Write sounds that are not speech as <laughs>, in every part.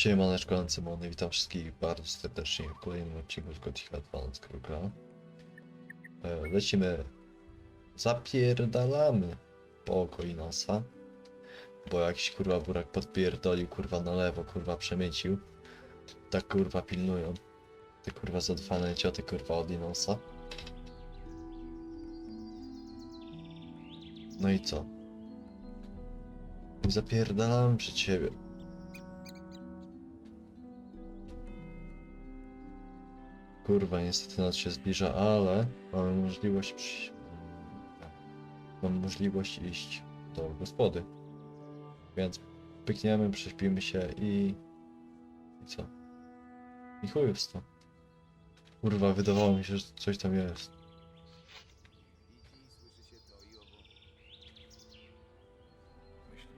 Siemaneczko, Ancymony, witam wszystkich bardzo serdecznie w kolejnym odcinku z Gothic Kruka. E, Lecimy, zapierdalamy po Koinosa, bo jakiś kurwa burak podpierdolił kurwa na lewo, kurwa przemycił. Tak kurwa pilnują. Te kurwa zadfane cioty kurwa od Inosa. No i co? Zapierdalamy przed siebie. Kurwa, niestety noc się zbliża, ale mamy możliwość przy... Mamy możliwość iść do gospody. Więc pykniemy, prześpimy się i... I co? I chujostwo. Kurwa, wydawało mi się, że coś tam jest.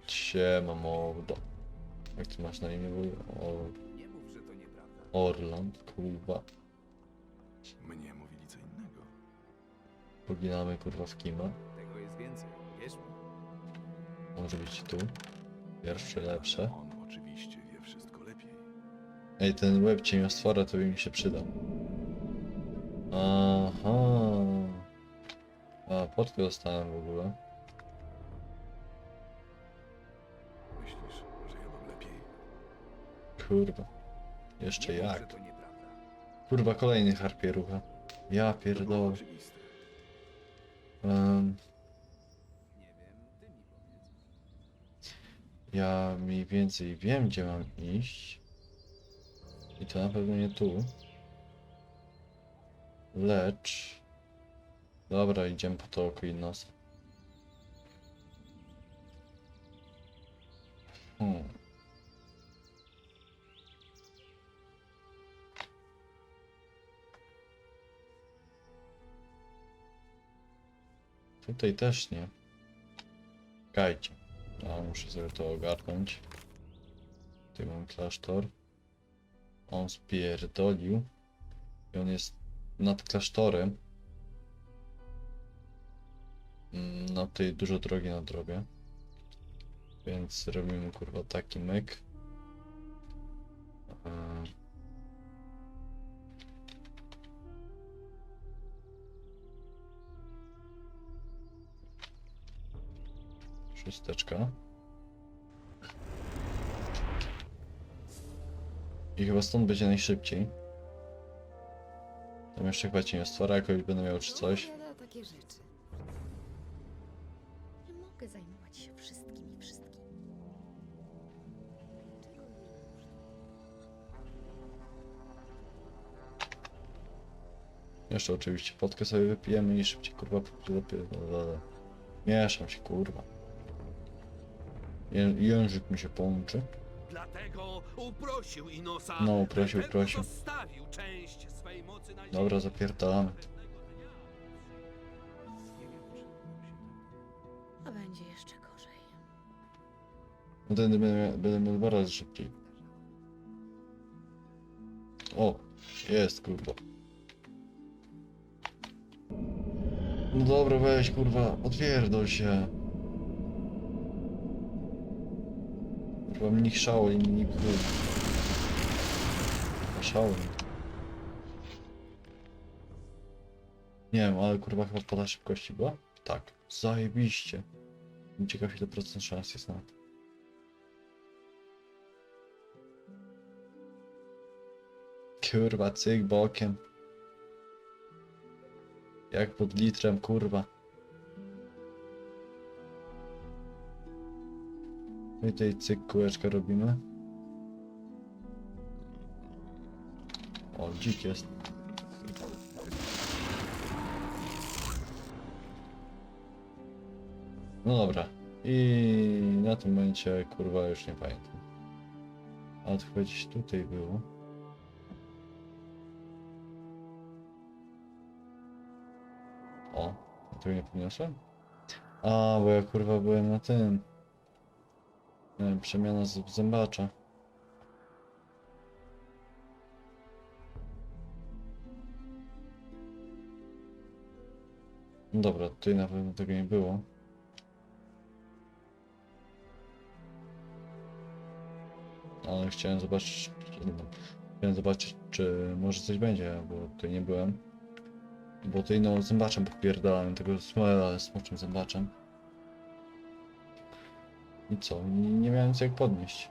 Siema mordo. Jak ty masz na imię? O, Nie mów, że to nieprawda. Orland, kurwa. Mnie mówili co innego. Poginamy kurwa w kima. Tego jest więcej, wierz mi. Może być tu. Pierwsze, lepsze. On oczywiście wie wszystko lepiej. Ej, ten web cieniostwora to by mi się przydał. Aha. A, podkę dostałem w ogóle. Myślisz, że ja mam lepiej? Kurwa. Jeszcze Nie mów, że jak? Kurwa, kolejny harpierucha. Ja pierdolę. ja mniej więcej wiem, gdzie mam iść. I to na pewno nie tu. Lecz... Dobra, idziemy po to oko i nos. Hmm. Tutaj też nie. Czekajcie. Ja muszę sobie to ogarnąć. Tutaj mam klasztor. On spierdolił. I on jest nad klasztorem. Mm, No tutaj dużo drogi na drogę. Więc robimy kurwa taki myk. Eee. Szósteczka. I chyba stąd będzie najszybciej. Tam jeszcze chyba cię nie stwora, jakoś będę miał czy coś. Opowiada takie rzeczy. Nie mogę zajmować się wszystkim i wszystkim. Czego nie można? Jeszcze oczywiście podkę sobie wypijemy i szybciej kurwa dopiero. Mieszam się kurwa. Ję język mi się połączy. Dlatego uprosił Inosa. No, uprosił, by uprosił. Zostawił część swej mocy na ziemi. Dobra, zapierdalamy. Pewnego dnia. Tak A będzie jeszcze gorzej. No ten będę, będę miał dwa razy szybciej. O, jest kurwa. No dobra, weź kurwa, otwierdol się. Kurwa, mnich Shaolin, mnich kurwa. Shaolin. Nie wiem, ale kurwa chyba pada szybkości była? Tak, zajebiście. Ciekaw ile procent szans jest na to. Kurwa, cyk bokiem. Jak pod litrem, kurwa. I tutaj cyk kółeczka robimy. O, dzik jest. No dobra. I na tym momencie, kurwa, już nie pamiętam. A to gdzieś tutaj było. O, ja tego nie podniosłem? A, bo ja kurwa byłem na tym. Wiem, przemiana z zębacza. No dobra, tutaj na pewno tego nie było. Ale chciałem zobaczyć, chciałem zobaczyć, czy może coś będzie, bo tutaj nie byłem. Bo tutaj no zębaczem popierdalałem tego smoczym zębaczem. I co? Nie, miałem co jak podnieść.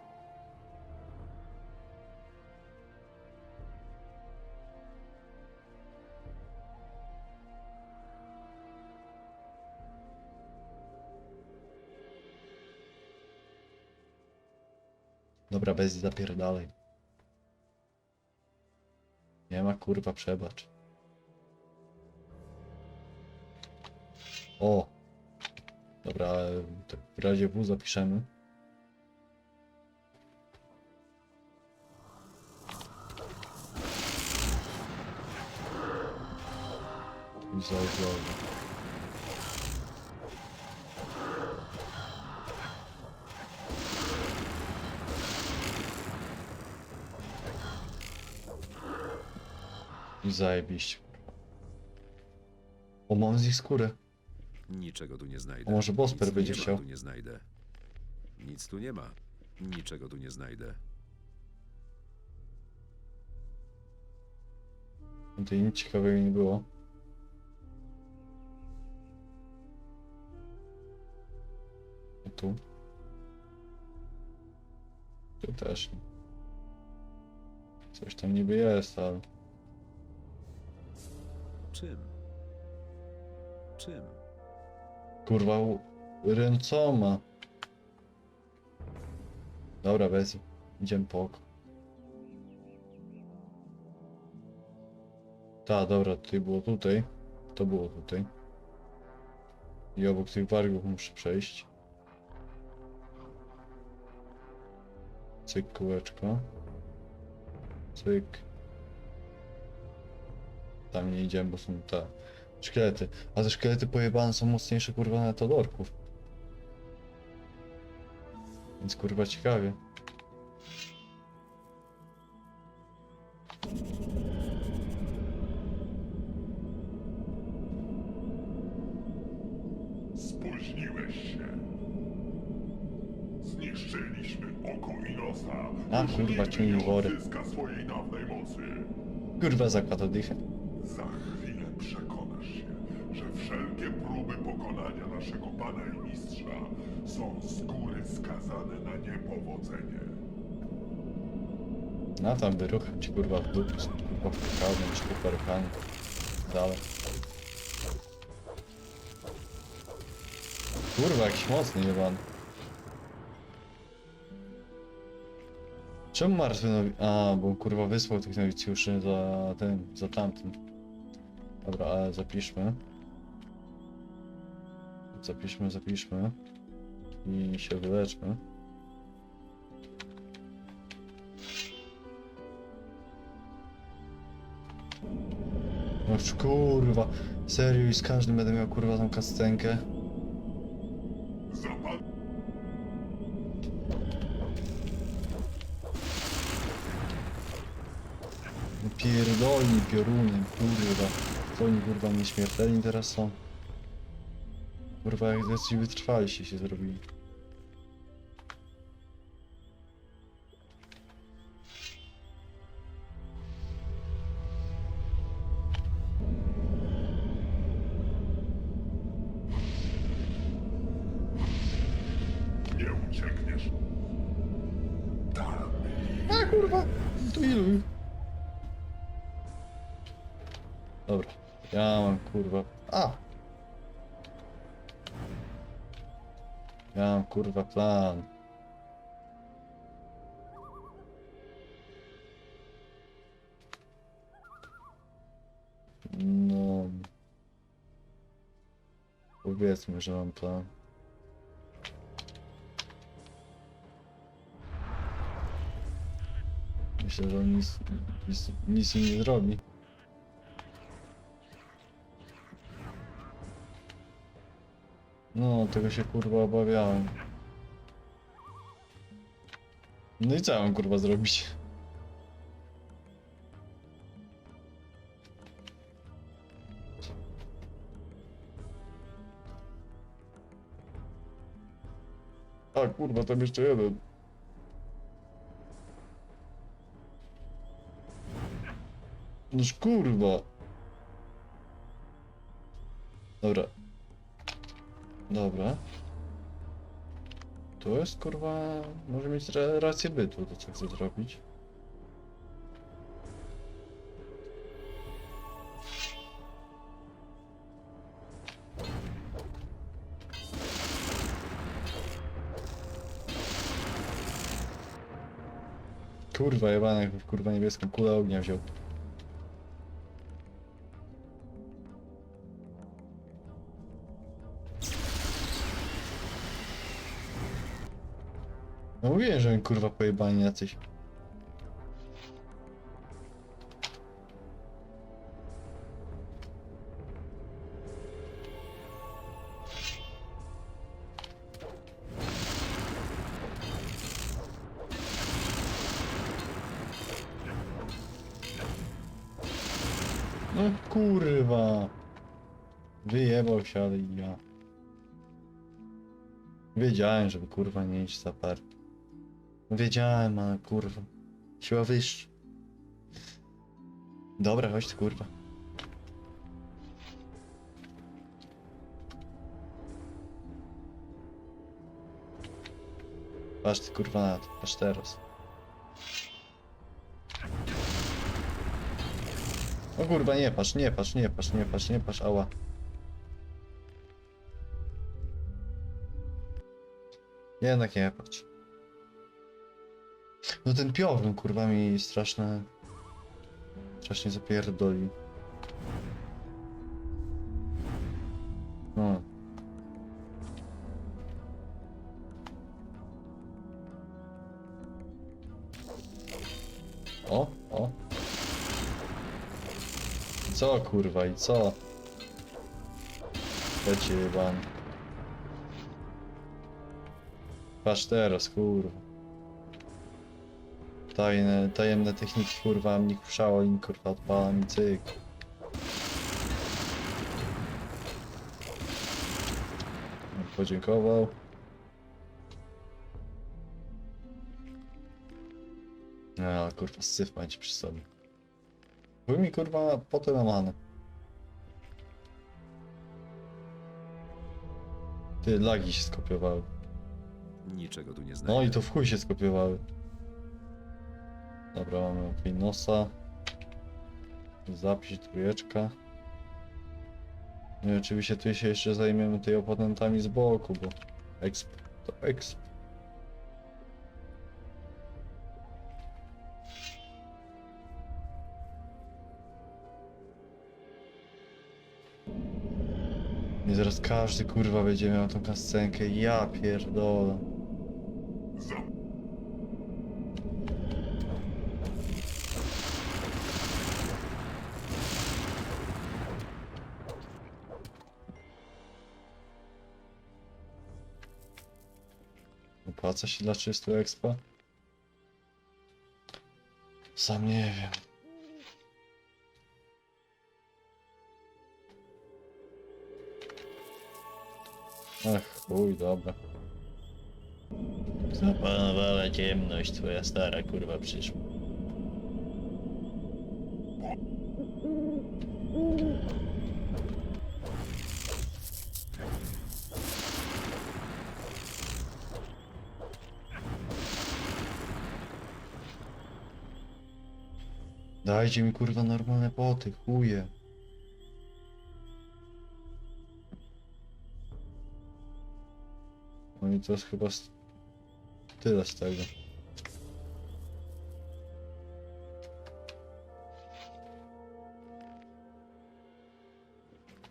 Dobra, bez zapierdalej. Nie ma kurwa przebacz. O! Dobra, w razie W zapiszemy. I zajebiście. O, mam z nich skórę. Niczego tu nie A znajdę. może Bosper Nic będzie nie ma, chciał? Tu nie znajdę. Nic tu nie ma. Niczego tu nie znajdę. Tutaj nic ciekawego nie było. A tu? Tu też nie. Coś tam niby jest, ale... Czym? Czym? Kurwa, ręcoma. Dobra, bez. Idziemy po oko. Ta, dobra, tutaj było tutaj. To było tutaj. I obok tych wargów muszę przejść. Cyk, kółeczko. Cyk. Tam nie idziemy, bo są te szkielety. A te szkielety pojebane są mocniejsze kurwa na todorków. Więc kurwa ciekawie. Spóźniłeś się. Zniszczyliśmy oko Inosa. A, kurwa, ciągnij wory. Kurwa zakłada dychę. Za chwilę przekonasz się, że wszelkie próby pokonania naszego Pana i Mistrza są z góry skazane na niepowodzenie. Na tam wyruchać kurwa w dupę, kurwa w kawę, czy kurwa ruchanie. Dalej. Kurwa jakiś mocny jebany. Czemu martwy nowi... A, bo kurwa wysłał tych nowicjuszy za tym, za tamtym. Dobra, ale zapiszmy. Zapiszmy, zapiszmy. I się wyleczmy. No już kurwa, serio i z każdym będę miał kurwa tą kastenkę. Pierdolni piorunem, kurwa. To oni kurwa nieśmiertelni teraz są. Kurwa jak jacyś wytrwaliście się zrobili. Plan. No... Powiedzmy, że mam plan. Myślę, że on nic, nic, nic im nie zrobi. No, tego się kurwa obawiałem. No i co mam kurwa zrobić? A kurwa, tam jeszcze jeden. Noż kurwa. Dobra. Dobra. To jest kurwa... Może mieć ra- rację bytu, to co chcę zrobić. Kurwa jebany, jak kurwa niebieską kulę ognia wziął. Mówiłem, że oni, kurwa pojebani jacyś. No kurwa. Wyjebał się, ale ja. Wiedziałem, żeby kurwa nie iść za par. Wiedziałem, ale kurwa. Siła wyższa. Dobra, chodź tu kurwa. Patrz ty kurwa na to, patrz teraz. O kurwa, nie patrz, nie patrz, nie patrz, nie patrz, nie patrz, ała. Jednak nie patrz. No ten piorun kurwa mi straszne... Strasznie zapierdoli. No. O, o. Co kurwa i co? Leci jebany. Patrz teraz, kurwa. Tajne, tajemne techniki, kurwa, mnie kuszało im, kurwa, odpalam i cyk. Podziękował. A, kurwa, syf macie przy sobie. Wy mi, kurwa, potem amany. Ty, lagi się skopiowały. Niczego tu nie znajdę. No i to w chuj się skopiowały. Dobra, mamy ok nosa. Zapisz trójeczka. No i oczywiście tu się jeszcze zajmiemy tymi oponentami z boku, bo exp to exp. I zaraz każdy kurwa będzie miał tą kascenkę, ja pierdolę. Opłaca się dla 300 expa? Sam nie wiem. Ach, chuj, dobra. Zapanowała ciemność, twoja stara kurwa przyszła. Dajcie mi kurwa normalne poty, chuje. No i to jest chyba z... tyle z tego.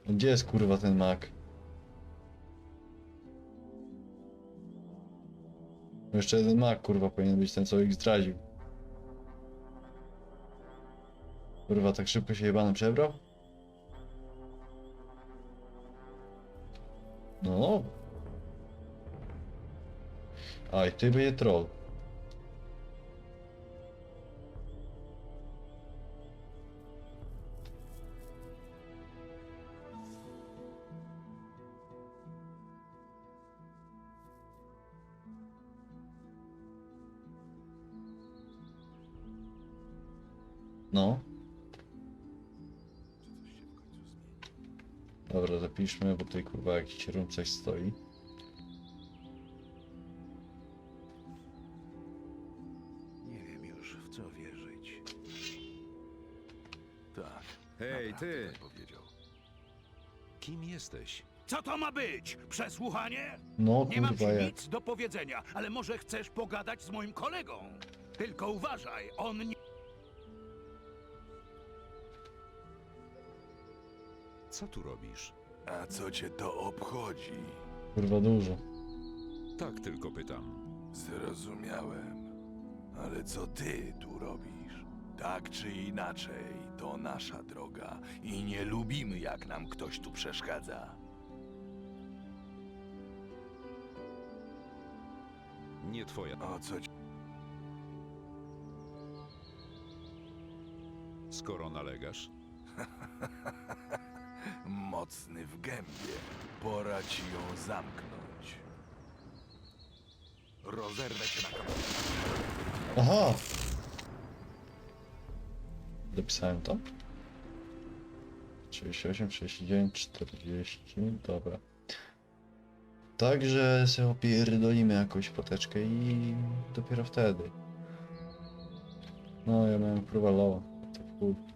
Gdzie jest kurwa ten mak? Jeszcze jeden mak kurwa powinien być ten co ich zdradził. Kurwa, tak szybko się jebany przebrał? No. A, i ty będzie troll. No. Zapiszmy, bo tutaj kurwa jakiś rum coś stoi. Nie wiem już, w co wierzyć. Tak. Hej, naprawdę ty! Tak powiedział. Kim jesteś? Co to ma być? Przesłuchanie? No Nie mam ci kurwa, ja. nic do powiedzenia, ale może chcesz pogadać z moim kolegą? Tylko uważaj, on nie... Co tu robisz? A co cię to obchodzi? Kurwa dużo. Tak tylko pytam. Zrozumiałem. Ale co ty tu robisz? Tak czy inaczej, to nasza droga i nie lubimy, jak nam ktoś tu przeszkadza. Nie twoja. O co ci... Skoro nalegasz, <laughs> Mocny w gębie. Pora ci ją zamknąć. Rozerwę cię na kawałki. Aha! Dopisałem to? 38, 39, 40, dobra. Także sobie opierdolimy jakąś poteczkę i dopiero wtedy. No, ja miałem kurwa loa. To w chuj.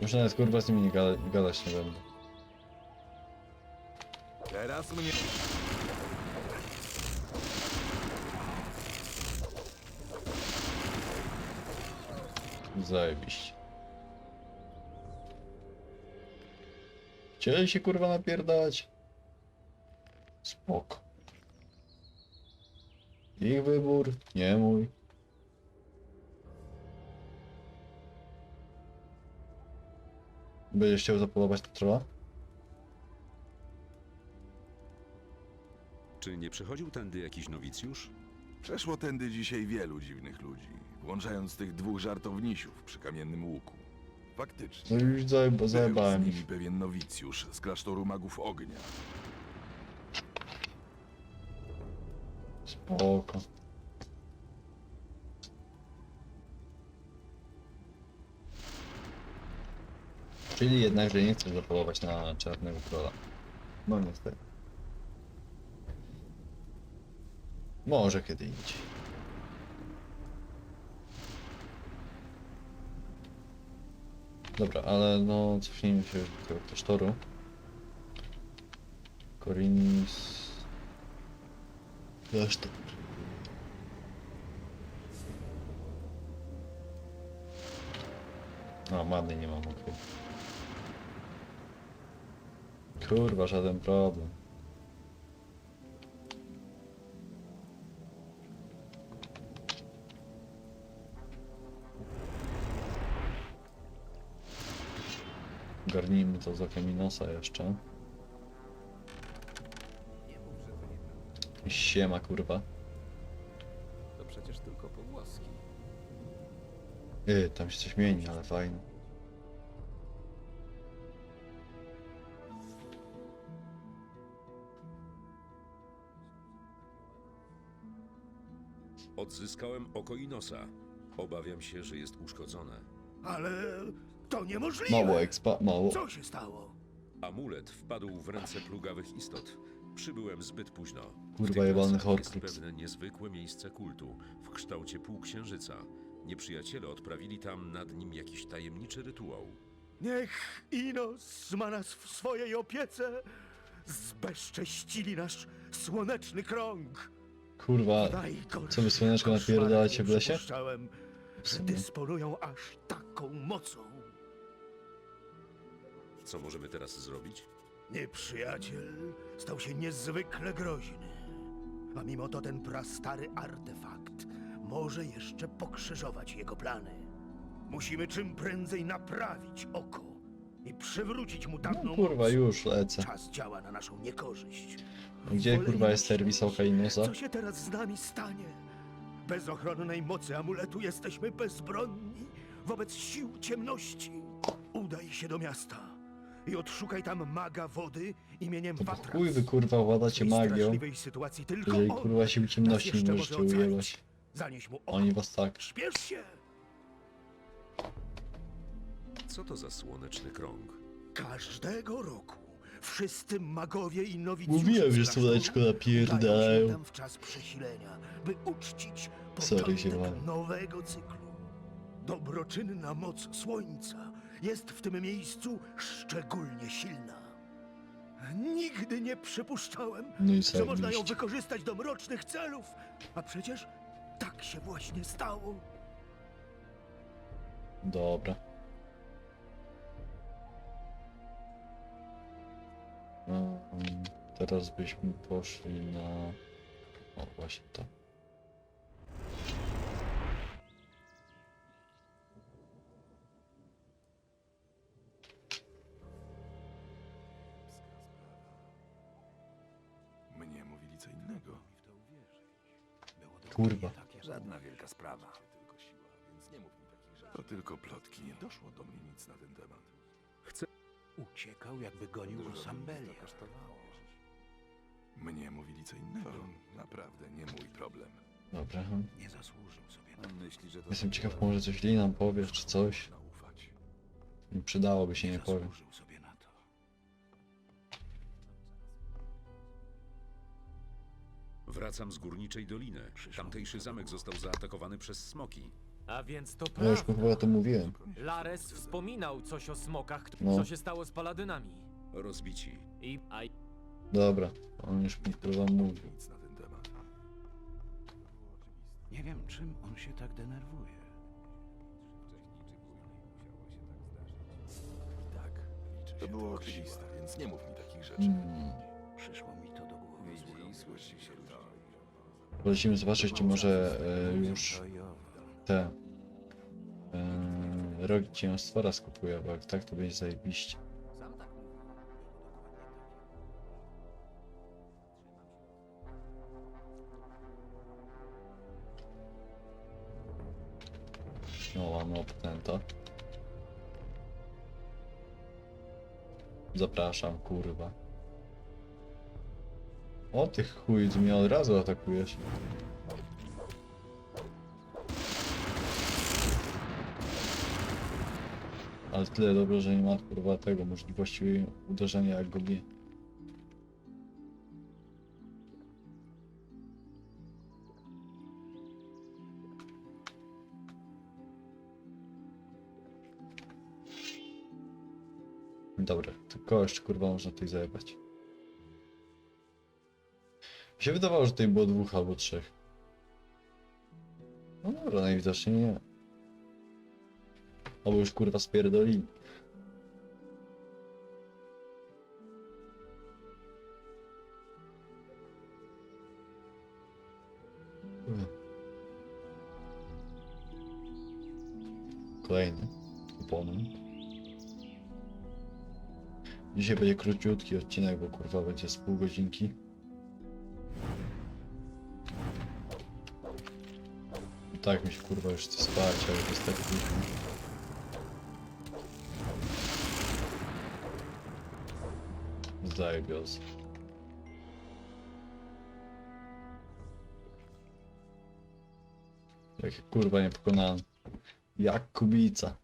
Już nawet kurwa z nimi nie gada, gadać nie będę. Teraz mnie... Zajebiście. Chcieli się kurwa napierdalać? Spoko. Ich wybór, nie mój. Będziesz chciał zapolować na trolla? czy nie przechodził tędy jakiś nowicjusz? Przeszło tędy dzisiaj wielu dziwnych ludzi, włączając tych dwóch żartownisiów przy kamiennym łuku. Faktycznie. No już zajeba, Był zajebałem z ich. nimi pewien nowicjusz z klasztoru magów ognia. Spoko. Czyli jednak, że nie chcesz zapolować na czarnego króla. No niestety. Może kiedy indziej. Dobra, ale no cofnijmy się do tego klasztoru. Korinis... Klasztor. A, many nie mam, okej. Kurwa, żaden problem. Garnijmy to z okiem Minosa jeszcze. Siema, kurwa. To przecież tylko pogłoski. Yy, tam się coś mieni, ale fajnie. Odzyskałem oko Inosa. Obawiam się, że jest uszkodzone. Ale to niemożliwe! Mało expa, mało. Co się stało? Amulet wpadł w ręce plugawych istot. Przybyłem zbyt późno. W Kurwa, tych jebany lasach jest Horcrux. pewne niezwykłe miejsce kultu w kształcie półksiężyca. Nieprzyjaciele odprawili tam nad nim jakiś tajemniczy rytuał. Niech Inos ma nas w swojej opiece. Zbezcześcili nasz słoneczny krąg. Kurwa, co wy słoneczko napierdalacie w lesie? dysponują aż taką mocą. Co możemy teraz zrobić? Nieprzyjaciel stał się niezwykle groźny. A mimo to ten prastary artefakt może jeszcze pokrzyżować jego plany. Musimy czym prędzej naprawić oko i przywrócić mu dawną No kurwa, moc. już lecę. Czas działa na naszą niekorzyść. Gdzie kurwa jest serwis Oka Inosa? Co się teraz z nami stanie? Bez ochronnej mocy amuletu jesteśmy bezbronni wobec sił ciemności. Udaj się do miasta i odszukaj tam maga wody imieniem To Patras. chuj wy kurwa władacie W tej magią, straszliwej sytuacji tylko jeżeli on kurwa sił nas ciemności nie możecie może ocalić. ujebać. Zanieś mu. Oni was tak. Śpiesz się! Co to za słoneczny krąg? Każdego roku wszyscy magowie i nowicjusze Mówiłem, że słoneczko napierdalają. się w czas przesilenia, by uczcić Sorry, początek ziomale. nowego cyklu. Dobroczynna moc słońca jest w tym miejscu szczególnie silna. Nigdy nie przypuszczałem, No i że można ją zajebiście. wykorzystać do mrocznych celów, a przecież tak się właśnie stało. Dobra. Teraz byśmy poszli na... O, właśnie to. Mnie mówili co innego. Kurwa. Żadna wielka sprawa. To tylko plotki. Nie doszło do mnie nic na ten temat. Uciekał, jakby gonił Rosambelia. Mnie mówili co innego. Naprawdę nie mój problem. Dobra. Nie zasłużył sobie Myśli, że to Jestem ciekaw, może coś Lee nam powie, czy coś. naufać. Przydałoby się, nie powiem. sobie na to. Wracam z górniczej doliny. Tamtejszy zamek został zaatakowany przez smoki. A więc to No już prawda. chyba to mówiłem. Lares wspominał coś o smokach, No. co się stało z paladynami. Rozbici. I a Dobra, on już mi kurwa mówił. Nic na ten temat. Nie wiem, czym on się tak denerwuje. Tak, to było oczywiste, więc nie mów mi takich rzeczy. Hmm. Przyszło mi to do głowy. Widzi, słyszy się to. Zobaczyć, czy może e, już te e, rogi cieniostwora skupuje, bo jak tak, to będzie zajebiście. Optenta. Zapraszam, kurwa. O ty chuj, mnie od razu atakujesz. Ale tyle dobrze, że nie ma kurwa tego możliwości uderzenia jak go bije. Dobra, tylko jeszcze kurwa można tutaj zajebać. Mi się wydawało, że tutaj było dwóch albo trzech. No dobra, najwidoczniej nie. Albo już kurwa spierdolili. Kolejny Dzisiaj będzie króciutki odcinek, bo kurwa będzie z pół godzinki. I tak mi się kurwa już chce spać, ale to jest tak późno. Zajebios. Jak kurwa nie pokonany. Jak kubica.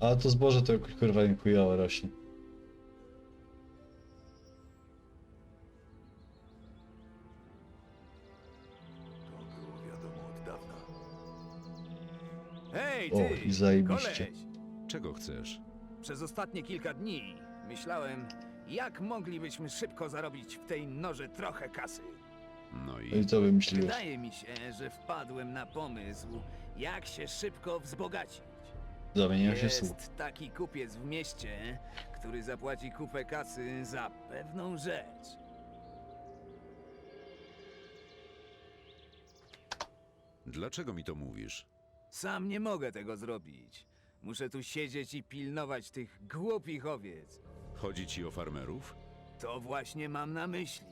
Ale to zboże to kurwa nie chujowo rośnie. To było wiadomo od dawna. Hej, O, ty! i zajebiście. Koleś! Czego chcesz? Przez ostatnie kilka dni myślałem, jak moglibyśmy szybko zarobić w tej norze trochę kasy. No No i i co wymyśliłeś? Wydaje mi się, że wpadłem na pomysł, jak się szybko wzbogacić. Się w słuch. Jest taki kupiec w mieście, który zapłaci kupę kasy za pewną rzecz. dlaczego mi to mówisz? Sam nie mogę tego zrobić. Muszę tu siedzieć i pilnować tych głupich owiec. Chodzi ci o farmerów? To właśnie mam na myśli.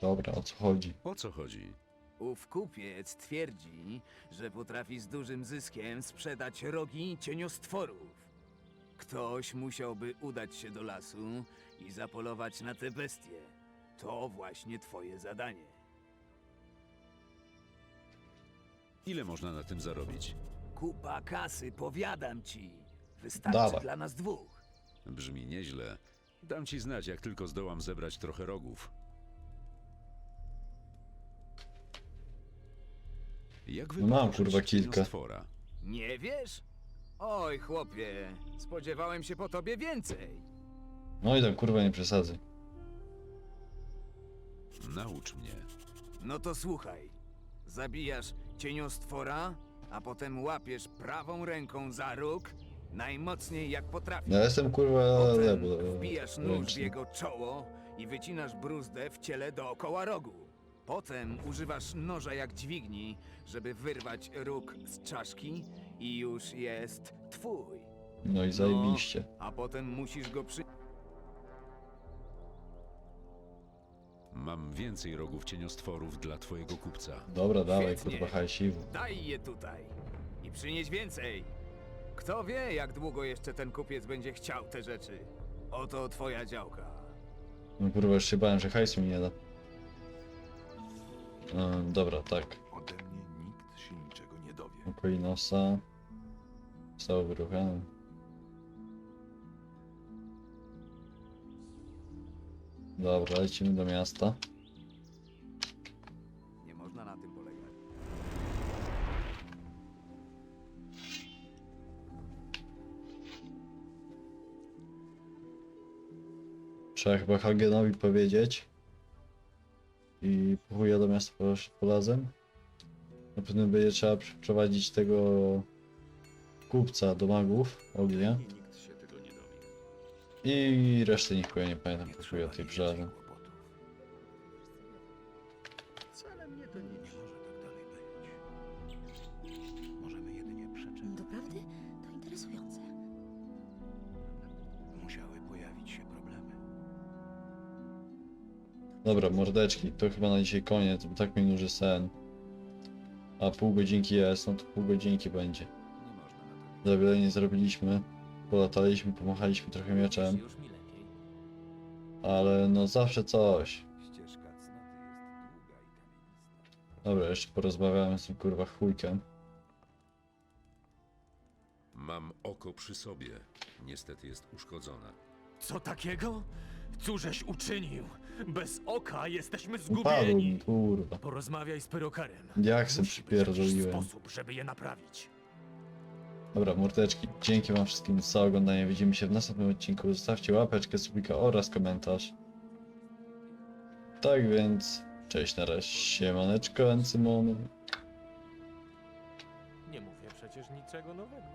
Dobra, o co chodzi? O co chodzi? Ów kupiec twierdzi, że potrafi z dużym zyskiem sprzedać rogi cieniostworów. Ktoś musiałby udać się do lasu i zapolować na te bestie. To właśnie twoje zadanie. Ile można na tym zarobić? Kupa kasy, powiadam ci. Wystarczy Dawaj. dla nas dwóch. Brzmi nieźle. Dam ci znać, jak tylko zdołam zebrać trochę rogów. Jak No mam, kurwa, kilka. cieniostwora? Nie wiesz? Oj, chłopie, spodziewałem się po tobie więcej. No i tam kurwa nie przesadzaj. Naucz mnie. No to słuchaj. Zabijasz cieniostwora, a potem łapiesz prawą ręką za róg, najmocniej jak potrafisz. Ja jestem kurwa Potem level wbijasz nóż w ręczny. jego czoło i wycinasz bruzdę w ciele dookoła rogu. Potem używasz noża jak dźwigni, żeby wyrwać róg z czaszki i już jest twój. No i zajebiście. A potem musisz go przy... Mam więcej rogów cieniostworów dla twojego kupca. Dobra, dawaj Świetnie. kurwa hajsiwu. Daj je tutaj i przynieś więcej. Kto wie, jak długo jeszcze ten kupiec będzie chciał te rzeczy. Oto twoja działka. No kurwa już się bałem, że hajsu mi nie da. Um, dobra, tak. Ode mnie nikt się niczego nie dowie. Ukoi nosa. Zostało wyruchane. Dobra, lecimy do miasta. Nie można na tym polegać. Trzeba chyba Hagenowi powiedzieć. I po chuja do miasta polazem. Na pewno będzie trzeba przeprowadzić tego kupca do magów ognia. I reszty chuja nie pamiętam po chuja tej brzeży. Dobra, mordeczki, to chyba na dzisiaj koniec, bo tak mi nuży sen. A pół godzinki jest, no to pół godzinki będzie. Za wiele nie zrobiliśmy. Polataliśmy, pomachaliśmy trochę mieczem, ale no zawsze coś. Dobra, jeszcze porozmawiałem z tym kurwa chujkiem. Mam oko przy sobie. Niestety jest uszkodzone. Co takiego? Cóżeś uczynił? Bez oka jesteśmy Upadł zgubieni. kurwa. Porozmawiaj z perukarem. Jak se Musi być jakiś przypierdoliłem. sposób, żeby je naprawić. Dobra, mordeczki, dzięki wam wszystkim za oglądanie. Widzimy się w następnym odcinku. Zostawcie łapeczkę, subika oraz komentarz. Tak więc, cześć na razie, siemaneczko, Encymony. Nie mówię przecież niczego nowego.